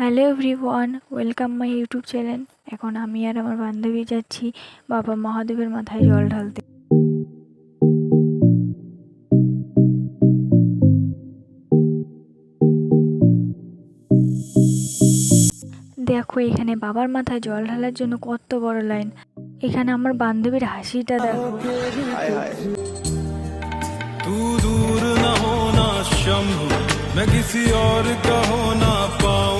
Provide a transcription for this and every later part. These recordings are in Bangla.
hello everyone welcome my YouTube channel এখন আমি আর আমার বান্ধবী যাচ্ছি বাবা মহাদেবের মাথায় জল ঢালতে দেখো এখানে বাবার মাথায় জল ঢালার জন্য কত বড় লাইন এখানে আমার বান্ধবীর হাসিটা দেখো तू दूर न होना शंभु मैं किसी और का होना पाऊंगा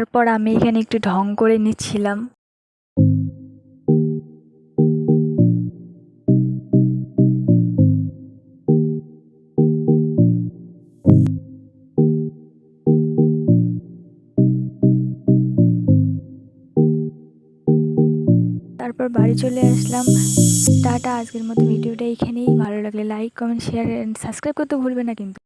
তারপর আমি এখানে একটু ঢং করে নিচ্ছিলাম। তারপর বাড়ি চলে আসলাম। টাটা, আজকের মতো ভিডিওটা এখানেই। ভালো লাগলে like comment share and subscribe করতে ভুলবে না কিন্তু।